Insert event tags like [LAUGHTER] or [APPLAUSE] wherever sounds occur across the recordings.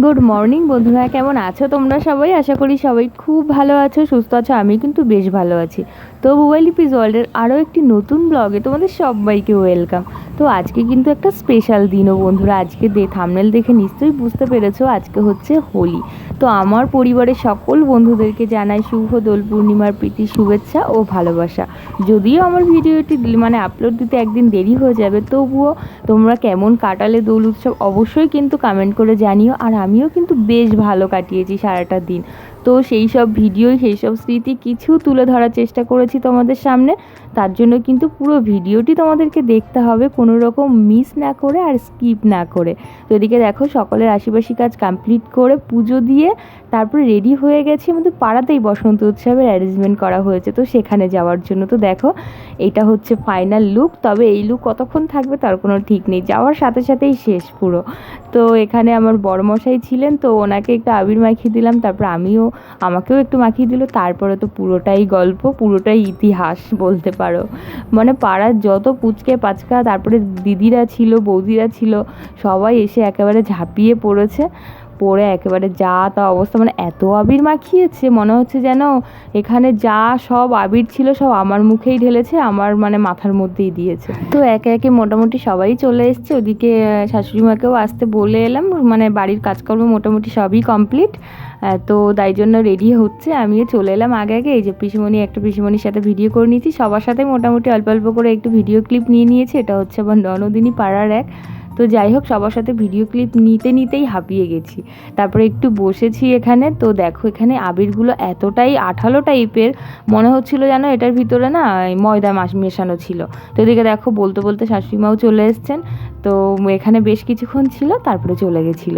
Good morning বন্ধুরা। কেমন আছো তোমরা সবাই? আশা করি সবাই খুব ভালো আছো, সুস্থ আছো আমি কিন্তু বেশ ভালো আছি। তো মোবাইল পিজ ওয়ার্ল্ডের আরও একটি নতুন ব্লগে তোমাদের সবাইকে ওয়েলকাম তো আজকে কিন্তু একটা স্পেশাল দিনও বন্ধুরা। আজকে দে থামনেল দেখে নিশ্চয়ই বুঝতে পেরেছ, আজকে হচ্ছে হোলি। তো আমার পরিবারের সকল বন্ধুদেরকে জানাই শুভ দোল, পূর্ণিমার প্রীতি, শুভেচ্ছা ও ভালোবাসা। যদিও আমার ভিডিওটি মানে আপলোড দিতে একদিন দেরি হয়ে যাবে, তবুও তোমরা কেমন কাটালে দোল উৎসব অবশ্যই কিন্তু কমেন্ট করে জানিও। আর আমিও কিন্তু বেশ ভালো কাটিয়েছি সারাটা দিন। তো সেই সব ভিডিও সেই সব স্মৃতি কিছু তুলে ধরার চেষ্টা করেছি তোমাদের সামনে। তার জন্য কিন্তু পুরো ভিডিওটি তোমাদেরকে দেখতে হবে, কোনো রকম মিস না করে আর স্কিপ না করে। তো এদিকে দেখো, সকলের আশিপাশি কাজ কমপ্লিট করে পুজো দিয়ে তারপরে রেডি হয়ে গেছি। আমাদের পাড়াতেই বসন্ত উৎসবের অ্যারেঞ্জমেন্ট করা হয়েছে, তো সেখানে যাওয়ার জন্য। তো দেখো, এটা হচ্ছে ফাইনাল লুক তবে এই লুক কতক্ষণ থাকবে তার কোনো ঠিক নেই। যাওয়ার সাথে সাথেই শেষ পুরো। তো এখানে আমার বড়মশাই ছিলেন, তো ওনাকে একটু আবির মাখিয়ে দিলাম, তারপর আমিও, আমাকেও একটু মাখিয়ে দিল, তারপরে তো পুরোটাই গল্প, পুরোটাই ইতিহাস বলতে পারো মানে পাড়ার যত পুচকে পাচকা, তারপরে দিদিরা ছিল, বৌদিরা ছিল, সবাই এসে একেবারে ঝাঁপিয়ে পড়েছে। পড়ে একেবারে যা তা অবস্থা মানে এত আবির মাখিয়েছে, মনে হচ্ছে যেন এখানে যা সব আবির ছিল সব আমার মুখেই ঢেলেছে, আমার মানে মাথার মধ্যেই দিয়েছে। তো একে একে মোটামুটি সবাই চলে এসছে, ওদিকে শাশুড়ি মাকেও আসতে বলে এলাম মানে বাড়ির কাজকর্ম মোটামুটি সবই কমপ্লিট তো তাই জন্য রেডি হচ্ছে, আমিও চলে এলাম আগে আগে, এই যে পিসিমণি, একটা পিসিমণির সাথে ভিডিও করে নিয়েছি, সবার সাথে মোটামুটি অল্প অল্প করে একটু ভিডিও ক্লিপ নিয়ে নিয়েছি, এটা হচ্ছে আমার ননদিনী পাড়ার এক তো যাই হোক, সবার সাথে ভিডিও ক্লিপ নিতে নিতেই হাঁপিয়ে গেছি। তারপরে একটু বসেছি এখানে, তো দেখো এখানে আবিরগুলো এতটাই আঠালো টাইপের মনে হচ্ছিল যেন এটার ভিতরে না ময়দা মাস, মেশানো ছিল। তো এদিকে দেখো বলতে বলতে শাশুড়িমাও চলে এসছেন। তো এখানে বেশ কিছুক্ষণ ছিল, তারপরে চলে গেছিল।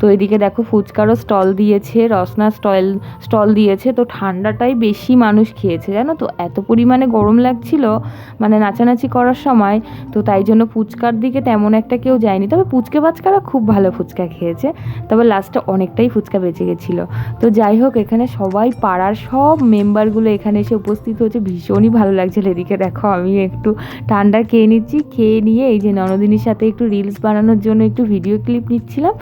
তো এদিকে দেখো ফুচকারও স্টল দিয়েছে রসনা স্টল স্টল দিয়েছে। তো ঠান্ডাটাই বেশি মানুষ খেয়েছে, জানো তো? এত পরিমাণে গরম লাগছিল মানে নাচানাচি করার সময়, তো তাই জন্য ফুচকার দিকে তেমন একটা কেউ যায়নি। তবে পুচকে বাচকারা খুব ভালো ফুচকা খেয়েছে, তবে লাস্টে অনেকটাই ফুচকা বেঁচে গেছিল। তো যাই হোক, এখানে সবাই, পাড়ার সব মেম্বারগুলো এখানে এসে উপস্থিত হয়েছে। ভীষণই ভালো লাগছিল এদিকে। দেখো আমি একটু ঠান্ডা খেয়ে নিচ্ছি, খেয়ে নিয়ে এই যে ননদিনীর সাথে একটু রিলস বানানোর জন্য একটু ভিডিও ক্লিপ নিচ্ছিলাম।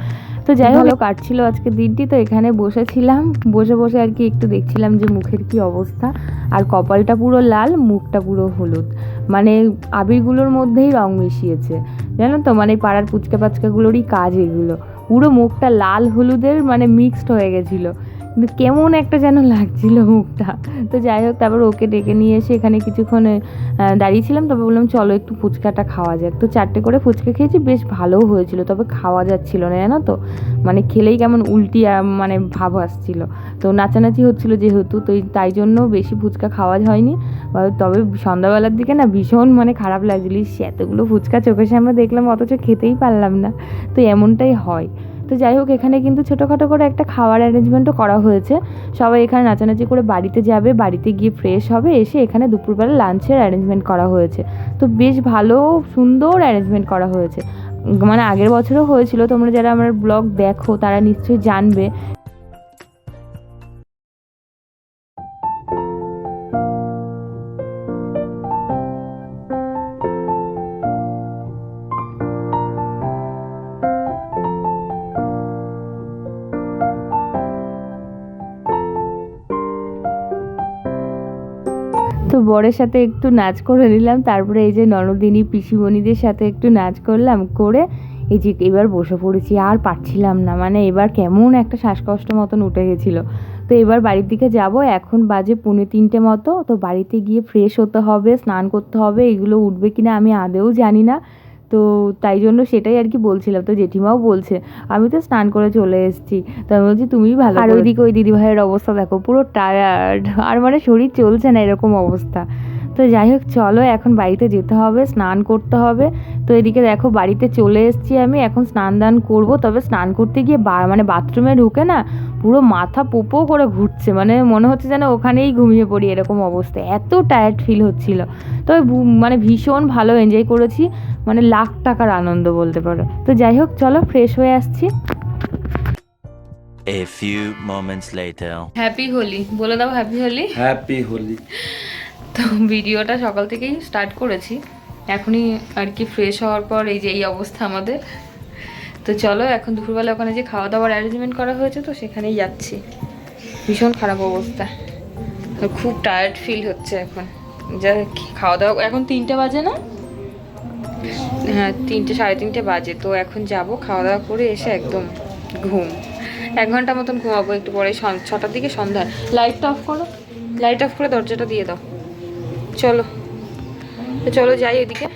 তো যাই হোক কাটছিল আজকে দিনটি তো এখানে বসেছিলাম। বসে বসে আর কি একটু দেখছিলাম যে মুখের কি অবস্থা। আর কপালটা পুরো লাল মুখটা পুরো হলুদ। মানে আবিরগুলোর মধ্যেই রং মিশিয়েছে। জানো তো মানে পাড়ার পুচকা পাচকাগুলোরই কাজ এগুলো। পুরো মুখটা লাল হলুদের মানে মিক্সড হয়ে গেছিল। কেমন একটা যেন লাগছিল মুখটা। তো যাই হোক, তারপর ওকে ডেকে নিয়ে এসে এখানে কিছুক্ষণ দাঁড়িয়েছিলাম। তবে বললাম, চলো একটু ফুচকাটা খাওয়া যাক। তো চারটে করে ফুচকা খেয়েছি, বেশ ভালোও হয়েছিল, তবে খাওয়া যাচ্ছিল না, জানো তো? মানে খেলেই কেমন উল্টি মানে ভাব আসছিল। তো নাচানাচি হচ্ছিল যেহেতু, তো তাই জন্য বেশি ফুচকা খাওয়া হয়নি। তবে সন্ধ্যাবেলার দিকে না ভীষণ মানে খারাপ লাগছিল। এতগুলো ফুচকা চোখের সামনে দেখলাম, অথচ খেতেই পারলাম না। তো এমনটাই হয়। তো যাই হোক, এখানে কিন্তু ছোটোখাটো করে একটা খাওয়ার অ্যারেঞ্জমেন্টও করা হয়েছে। সবাই এখানে নাচানাচি করে বাড়িতে যাবে, বাড়িতে গিয়ে ফ্রেশ হবে, এসে এখানে দুপুরবেলা লাঞ্চের অ্যারেঞ্জমেন্ট করা হয়েছে। তো বেশ ভালো, সুন্দর অ্যারেঞ্জমেন্ট করা হয়েছে। মানে আগের বছরও হয়েছিল, তোমরা যারা আমার ব্লগ দেখো, তারা নিশ্চয়ই জানবে তো বরের সাথে একটু নাচ করে নিলাম। তারপরে এই যে ননদিনী পিসিমণিদের সাথে একটু নাচ করলাম, করে এই যে এবার বসে পড়েছি, আর পারছিলাম না। মানে এবার কেমন একটা শ্বাসকষ্ট মতন উঠে গেছিল। তো এবার বাড়ির দিকে যাব, এখন বাজে পুনে তিনটে মতো। তো বাড়িতে গিয়ে ফ্রেশ হতে হবে, স্নান করতে হবে, এগুলো উঠবে কিনা আমি আদেও জানি না। তো তাই জন্য সেটাই আর কি বলছিলাম। তো জেঠিমাও বলছে আমি তো স্নান করে চলে এসেছি। তো আমি বলছি তুমিই ভালো আর ওইদিকে ওই দিদিভাইয়ের অবস্থা দেখো পুরো টায়ার্ড আর মানে শরীর চলছে না এরকম অবস্থা। তো যাই হোক চলো এখন বাড়িতে যেতে হবে স্নান করতে হবে। তো এদিকে দেখো বাড়িতে চলে এসেছি আমি এখন স্নান দান করব। তবে স্নান করতে গিয়ে বা- মানে বাথরুমে ঢুকে না পুরো মাথা পোপো করে ঘুরছে মানে মনে হচ্ছে যেন ওখানেই ঘুমিয়ে পড়ি এরকম অবস্থা এত টায়ার্ড ফিল হচ্ছিল। তবে মানে ভীষণ ভালো এনজয় করেছি মানে লাখ টাকার আনন্দ বলতে পারো। তো যাই হোক চলো ফ্রেশ হয়ে আসছি। A few moments later. Happy Holi বলে দাও হ্যাপি হোলি হ্যাপি হোলি তো ভিডিওটা সকাল থেকেই স্টার্ট করেছি এখনই আর কি ফ্রেশ হওয়ার পর এই যে এই অবস্থা আমাদের তো চলো, এখন দুপুরবেলা ওখানে যে খাওয়া দাওয়ার অ্যারেঞ্জমেন্ট করা হয়েছে, তো সেখানেই যাচ্ছি। ভীষণ খারাপ অবস্থা। খুব টায়ার্ড ফিল হচ্ছে এখন। যা খাওয়া দাওয়া এখন তিনটে বাজে না? হ্যাঁ তিনটে, সাড়ে তিনটে বাজে। তো এখন যাব খাওয়া দাওয়া করে এসে একদম ঘুম। এক ঘণ্টা মতন ঘুমাবো, একটু পরে ছটার দিকে সন্ধ্যা। লাইটটা অফ করো। লাইট অফ করে দরজাটা দিয়ে দাও। চলো। তো চলো যাই ওইদিকে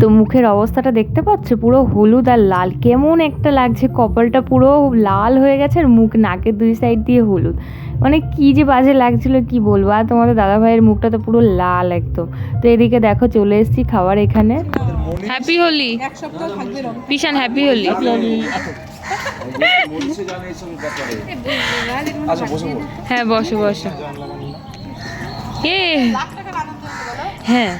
তো মুখের অবস্থাটা দেখতে পাচ্ছ? পুরো হলুদ আর লাল। কেমন একটা লাগছে কপালটা পুরো লাল হয়ে গেছে আর মুখ নাকের দুই সাইড দিয়ে হলুদ। মানে কি যে বাজে লাগছিল কি বলব? আর তোমাদের দাদা ভাইয়ের মুখটা তো পুরো লাল একদম। তো এদিকে দেখো চলে এসেছি খাবার এখানে। হ্যাপি হোলি পিসান হ্যাপি হোলি হ্যাঁ বসো বসো। এ হ্যাঁ।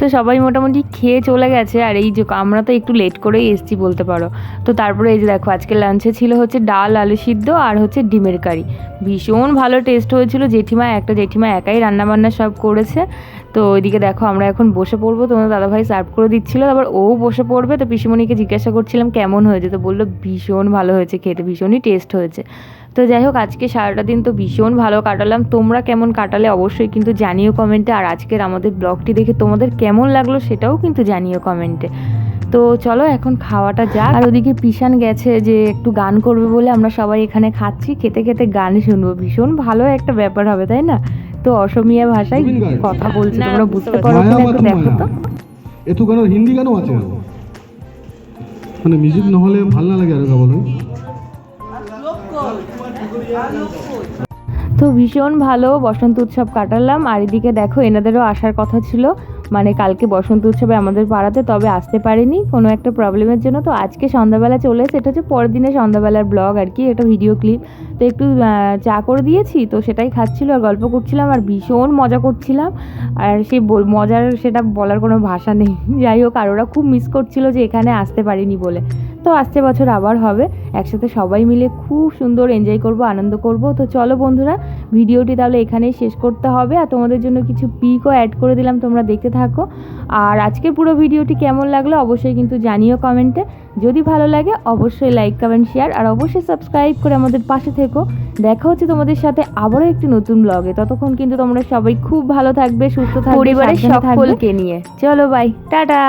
তো সবাই মোটামুটি খেয়ে চলে গেছে, আর এই যে আমরা তো একটু লেট করেই এসছি বলতে পারো। তো তারপরে এই যে দেখো, আজকে লাঞ্চে ছিল হচ্ছে ডাল, আলু সিদ্ধ আর হচ্ছে ডিমের কারি। ভীষণ ভালো টেস্ট হয়েছিল, জেঠিমা, একটা জেঠিমা একাই রান্নাবান্না সব করেছে। তো ওইদিকে দেখো, আমরা এখন বসে পড়ব তোমার দাদাভাই সার্ভ করে দিচ্ছিল, তারপর ও বসে পড়বে। তো পিসিমণিকে জিজ্ঞাসা করছিলাম কেমন হয়েছে, তো বলল ভীষণ ভালো হয়েছে, খেতে ভীষণই টেস্ট হয়েছে। তো যাই হোক আজকে সারাটা দিন তো ভীষণ ভালো কাটালাম। তোমরা কেমন কাটালে অবশ্যই কিন্তু জানিও কমেন্টে। আর আজকের আমাদের ব্লগটি দেখে তোমাদের কেমন লাগল সেটাও কিন্তু জানিও কমেন্টে। তো চলো এখন খাওয়াটা যাক। আর ওদিকে পিসান গেছে যে একটু গান করবে বলে আমরা সবাই এখানে খাচ্ছি। খেতে খেতে গান শুনব। ভীষণ ভালো একটা ব্যাপার হবে তাই না? তো অসমীয়া ভাষায় কথা বলছি না, তোমরা বুঝতে পারো কিনা একটু দেখো তো। এত গানের হিন্দি গানও আছে। মানে মিউজিক নহলে ভালো নালাগে আৰু গাবলৈ তো ভীষণ ভালো, বসন্ত উৎসব কাটালাম। আর এদিকে দেখো, এনাদেরও আসার কথা ছিল। মানে কালকে বসন্ত উৎসবে আমাদের পাড়াতে, তবে আসতে পারেনি। কোনো একটা প্রবলেমের জন্য। তো আজকে সন্ধ্যাবেলা চলে এসে, এটা হচ্ছে পরের দিনে সন্ধ্যাবেলার ব্লগ আর কি একটা ভিডিও ক্লিপ তো একটু চা করে দিয়েছি, তো সেটাই খাচ্ছিল, আর গল্প করছিলাম, আর ভীষণ মজা করছিলাম। আর সেই মজার সেটা বলার কোনো ভাষা নেই। [LAUGHS] যাই হোক, আর ওরা খুব মিস করছিল যে এখানে আসতে পারিনি বলে। তো আসছে বছর আবার হবে। একসাথে সবাই মিলে খুব সুন্দর এনজয় করব আনন্দ করব। তো চলো বন্ধুরা ভিডিওটি তাহলে এখানেই শেষ করতে হবে। আর তোমাদের জন্য কিছু পিকও অ্যাড করে দিলাম তোমরা দেখতে থাকো। আর আজকের পুরো ভিডিওটি কেমন লাগল অবশ্যই কিন্তু জানিও কমেন্টে যদি ভালো লাগে অবশ্যই লাইক কমেন্ট শেয়ার আর অবশ্যই সাবস্ক্রাইব করে আমাদের পাশে থেকো। দেখা হচ্ছে তোমাদের সাথে আবারও একটি নতুন ব্লগে ততক্ষণ কিন্তু তোমরা সবাই খুব ভালো থাকবে সুস্থ থাকবে পরিবারের সকলকে নিয়ে। চলো বাই টাটা!